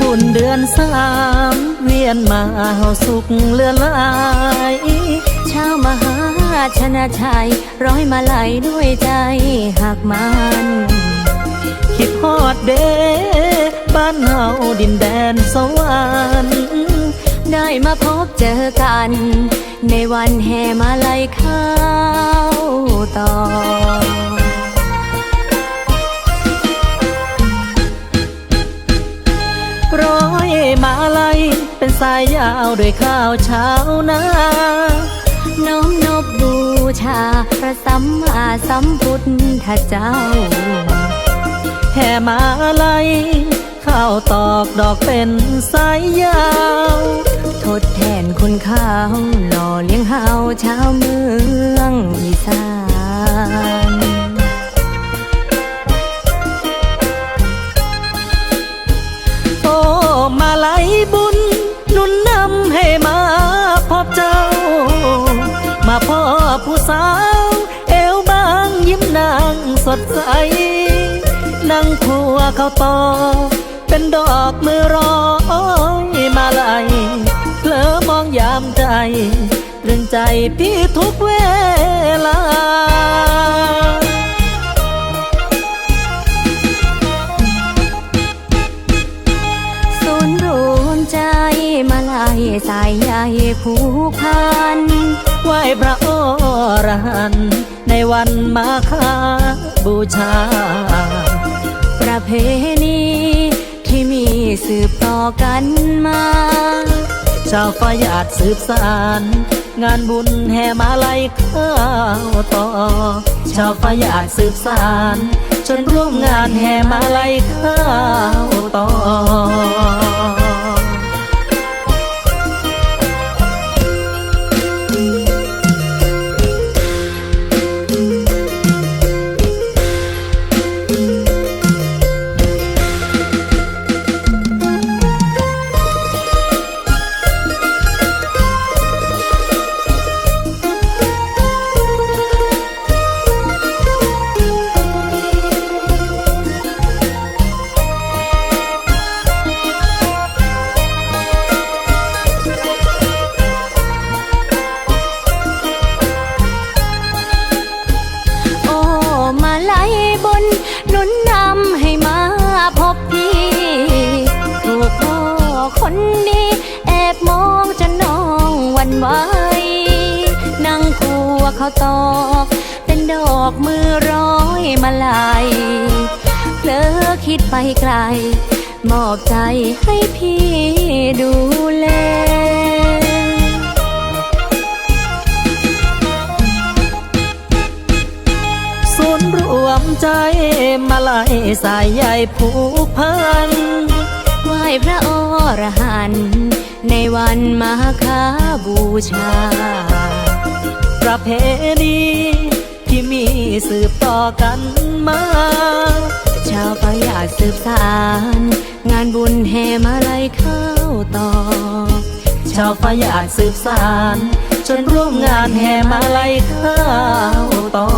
บุญเดือนสามเวียนมาเฮาสุขเลือนลายชาวมหาชนะชัย ร้อยมาไหลด้วยใจหักมันคิดฮอดเด้บ้านเฮาดินแดนสวรรค์ได้มาพบเจอกัน ในวันแห่มาลัยเข้าต่อ ลัยเป็นสายยาวด้วยข้าวเช้านาน้อมนบบูชา พระสัมมาสัมพุทธเจ้า แห่มาลัยข้าวตอกดอกเป็นสายยาว ทดแทนคุณข้าวหล่อเลี้ยงเฮาชาวเมืองอีสาน ผู้สาว เอวบางยิ้มนางสดใสนั่งคัวเขาตอเป็นดอกมือร้อยมาลัยเผลอมองยามใจตรึงใจพี่ทุกเวลาศูนรวมใจมาลายสายใยผูกพัน ไหว้พระอรหันต์ในวันมาคาบูชา ประเพณีที่มีสืบต่อกันมา ชาวฟ้าหยาดสืบสาน งานบุญแห่มาลัยข้าวต่อ ชาวฟ้าหยาดสืบสานจนร่วมงานแห่มาลัยข้าวต่อ ไหวนั่งคัวเขาวตอกเป็นดอกมือร้อยมาลายเผลอคิดไปไกล มอบใจให้พี่ดูแลส่วนย์รวมใจมาลัยสายใยผูกพันไหวพระอรหันต์ ในวันมาคาบูชา ประเพณีที่มีสืบต่อกันมา ชาวประหยัดสืบสารงานบุญแห่มาลัยข้าวต่อ ชาวฟ้ายาสืบสานจนร่วมงานแห่มาลัยข้าวต่อ